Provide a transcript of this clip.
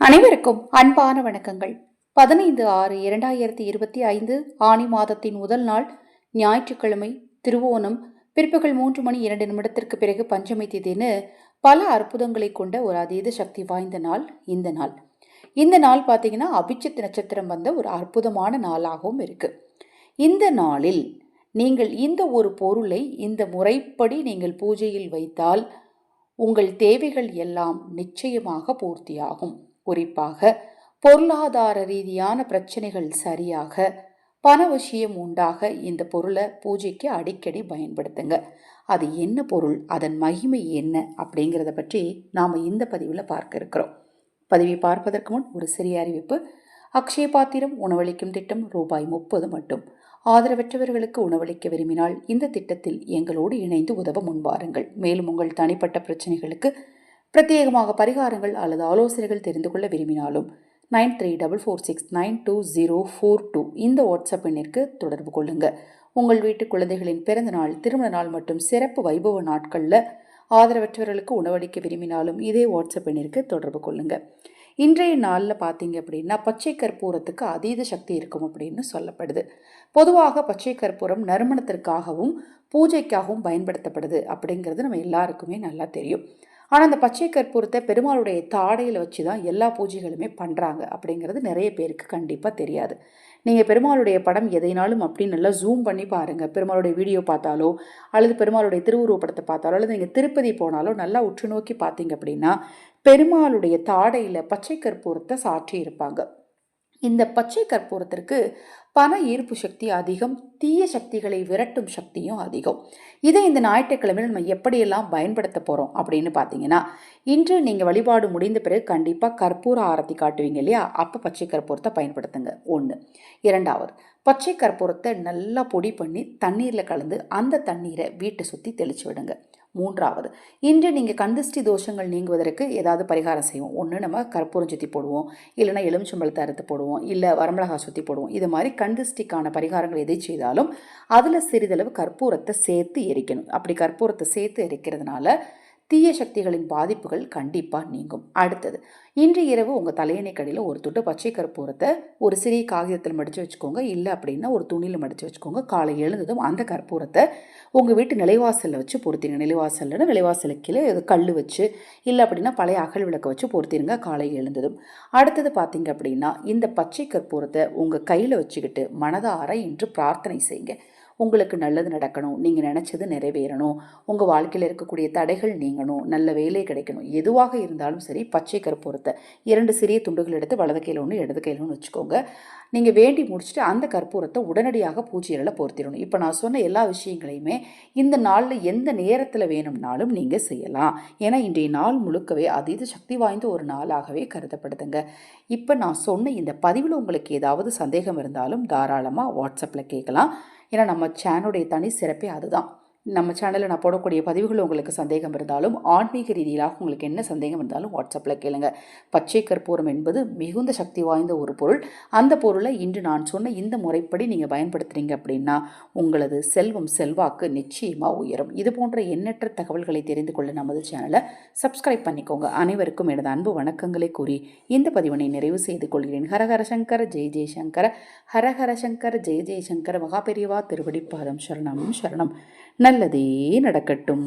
அனைவருக்கும் அன்பான வணக்கங்கள். பதினைந்து ஆறு இரண்டாயிரத்தி இருபத்தி ஐந்து ஆணி மாதத்தின் முதல் நாள் ஞாயிற்றுக்கிழமை திருவோணம் பிற்பகல் மூன்று மணி இரண்டு நிமிடத்திற்கு பிறகு பஞ்சமி திதின்னு பல அற்புதங்களை கொண்ட ஒரு அதீத சக்தி வாய்ந்த நாள் இந்த நாள். இந்த நாள் பார்த்தீங்கன்னா அபிச்சித் நட்சத்திரம் வந்த ஒரு அற்புதமான நாளாகவும் இருக்கு. இந்த நாளில் நீங்கள் இந்த ஒரு பொருளை இந்த முறைப்படி நீங்கள் பூஜையில் வைத்தால் உங்கள் தேவைகள் எல்லாம் நிச்சயமாக பூர்த்தியாகும். குறிப்பாக பொருளாதார ரீதியான பிரச்சனைகள் சரியாக பண விஷயம் உண்டாக இந்த பொருளை பூஜைக்கு அடிக்கடி பயன்படுத்துங்க. அது என்ன பொருள்? அதன் மகிமை என்ன? அப்படிங்கிறத பற்றி நாம் இந்த பதிவில் பார்க்க இருக்கிறோம். பதிவை பார்ப்பதற்கு முன் ஒரு சிறிய அறிவிப்பு. அக்ஷய பாத்திரம் உணவளிக்கும் திட்டம் ரூபாய் முப்பது மட்டும். ஆதரவற்றவர்களுக்கு உணவளிக்க விரும்பினால் இந்த திட்டத்தில் எங்களோடு இணைந்து உதவ முன்வாருங்கள். மேலும் உங்கள் தனிப்பட்ட பிரச்சனைகளுக்கு பிரத்யேகமாக பரிகாரங்கள் அல்லது ஆலோசனைகள் தெரிந்து கொள்ள விரும்பினாலும் nine three double four six nine two zero four two இந்த வாட்ஸ்அப் எண்ணிற்கு தொடர்பு கொள்ளுங்கள் உங்கள் வீட்டு குழந்தைகளின் பிறந்த நாள் திருமண நாள் மற்றும் சிறப்பு வைபவ நாட்களில் ஆதரவற்றவர்களுக்கு உணவளிக்க விரும்பினாலும் இதே வாட்ஸ்அப் எண்ணிற்கு தொடர்பு கொள்ளுங்கள் இன்றைய நாளில் பார்த்தீங்க அப்படின்னா பச்சை கற்பூரத்துக்கு அதீத சக்தி இருக்கும் அப்படின்னு சொல்லப்படுது. பொதுவாக பச்சை கற்பூரம் நறுமணத்திற்காகவும் பூஜைக்காகவும் பயன்படுத்தப்படுது அப்படிங்கிறது நம்ம எல்லாருக்குமே நல்லா தெரியும். ஆனால் அந்த பச்சை கற்பூரத்தை பெருமாளுடைய தாடையில் வச்சு தான் எல்லா பூஜைகளுமே பண்ணுறாங்க அப்படிங்கிறது நிறைய பேருக்கு கண்டிப்பாக தெரியாது. நீங்கள் பெருமாளுடைய படம் எதைனாலும் அப்படின்னு நல்லா ஜூம் பண்ணி பாருங்கள் பெருமாளுடைய வீடியோ பார்த்தாலோ அல்லது பெருமாளுடைய திருவுருவப்படத்தை பார்த்தாலோ அல்லது நீங்கள் திருப்பதி போனாலோ நல்லா உற்று நோக்கி பார்த்தீங்க அப்படின்னா பெருமாளுடைய தாடையில் பச்சை கற்பூரத்தை சாற்றி இருப்பாங்க இந்த பச்சை கற்பூரத்திற்கு பண ஈர்ப்பு சக்தி அதிகம் தீய சக்திகளை விரட்டும் சக்தியும் அதிகம். இதை இந்த ஞாயிற்றுக்கிழமையில் நம்ம எப்படியெல்லாம் பயன்படுத்த போகிறோம் அப்படின்னு பார்த்தீங்கன்னா இன்று நீங்கள் வழிபாடு முடிந்த பிறகு கண்டிப்பாக கற்பூர ஆரத்தி காட்டுவீங்க இல்லையா? அப்போ பச்சை கற்பூரத்தை பயன்படுத்துங்க. ஒன்று இரண்டாவது பச்சை கற்பூரத்தை நல்லா பொடி பண்ணி தண்ணீரில் கலந்து அந்த தண்ணீரை வீட்டை சுற்றி தெளித்து விடுங்க. மூன்றாவது. இன்று நீங்கள் கந்திஷ்டி தோஷங்கள் நீங்குவதற்கு ஏதாவது பரிகாரம் செய்வோம். ஒன்று நம்ம கற்பூரம் சுற்றி போடுவோம். இல்லைன்னா எலுமிச்சம்பழத்தை அறுத்து போடுவோம். இல்லை வரமிளகா சுற்றி போடுவோம். இது மாதிரி கந்திஷ்டிக்கான பரிகாரங்கள் எதை செய்தாலும் அதில் சிறிதளவு கற்பூரத்தை சேர்த்து எரிக்கணும். அப்படி கற்பூரத்தை சேர்த்து எரிக்கிறதுனால தீய சக்திகளின் பாதிப்புகள் கண்டிப்பாக நீங்கும். அடுத்தது இன்று இரவு உங்கள் தலையணை கடையில் ஒரு துட்டு பச்சை கற்பூரத்தை ஒரு சிறிய காகிதத்தில் மடித்து வச்சுக்கோங்க. இல்லை அப்படின்னா ஒரு துணியில் மடித்து வச்சுக்கோங்க. காலை எழுந்ததும் அந்த கற்பூரத்தை உங்கள் வீட்டு நிலைவாசலில் வச்சு பொருத்திங்க நிலைவாசல்னா நிலைவாசலுக்கு கீழே கல் வச்சு இல்லை அப்படின்னா பழைய அகல் விளக்க வச்சு பொருத்திருங்க காலை எழுந்ததும். அடுத்தது பார்த்தீங்க அப்படின்னா இந்த பச்சை கற்பூரத்தை உங்கள் கையில் வச்சுக்கிட்டு மனதார இன்று பிரார்த்தனை செய்யுங்க. உங்களுக்கு நல்லது நடக்கணும். நீங்கள் நினச்சது நிறைவேறணும். உங்கள் வாழ்க்கையில் இருக்கக்கூடிய தடைகள் நீங்கணும். நல்ல வேலை கிடைக்கணும். எதுவாக இருந்தாலும் சரி பச்சை கற்பூரத்தை இரண்டு சிறிய துண்டுகள் எடுத்து வலது கையில் ஒன்று இடது கையில் ஒன்று வச்சுக்கோங்க. நீங்கள் வேண்டி முடிச்சுட்டு அந்த கற்பூரத்தை உடனடியாக பூஜையில் பொருத்திடணும். இப்போ நான் சொன்ன எல்லா விஷயங்களையுமே இந்த நாளில் எந்த நேரத்தில் வேணும்னாலும் நீங்கள் செய்யலாம். ஏன்னா இன்றைய நாள் முழுக்கவே அதீத சக்தி வாய்ந்த ஒரு நாளாகவே கருதப்படுதுங்க. இப்போ நான் சொன்ன இந்த பதிவில் உங்களுக்கு ஏதாவது சந்தேகம் இருந்தாலும் தாராளமாக வாட்ஸ்அப்பில் கேட்கலாம். ஏன்னா நம்ம சேனலுடைய தனி சிறப்பே அதுதான். நம்ம சேனலில் நான் போடக்கூடிய பதிவுகள் உங்களுக்கு சந்தேகம் இருந்தாலும் ஆன்மீக ரீதியிலாக உங்களுக்கு என்ன சந்தேகம் இருந்தாலும் வாட்ஸ்அப்பில் கேளுங்க. பச்சை கற்பூரம் என்பது மிகுந்த சக்தி வாய்ந்த ஒரு பொருள். அந்த பொருளை இன்று நான் சொன்ன இந்த முறைப்படி நீங்கள் பயன்படுத்துகிறீங்க அப்படின்னா உங்களது செல்வம் செல்வாக்கு நிச்சயமாக உயரும். இது போன்ற எண்ணற்ற தகவல்களை தெரிந்து கொள்ள நமது சேனலை சப்ஸ்கிரைப் பண்ணிக்கோங்க. அனைவருக்கும் எனது அன்பு வணக்கங்களை கூறி இந்த பதிவினை நிறைவு செய்து கொள்கிறேன். ஹரஹர சங்கர ஜெய் ஜெய்சங்கர ஹரஹர சங்கர ஜெய ஜெய்சங்கர மகாபெரிவா திருவடிப்பாதம். சரணம் சரணம். நல்லதே நடக்கட்டும்.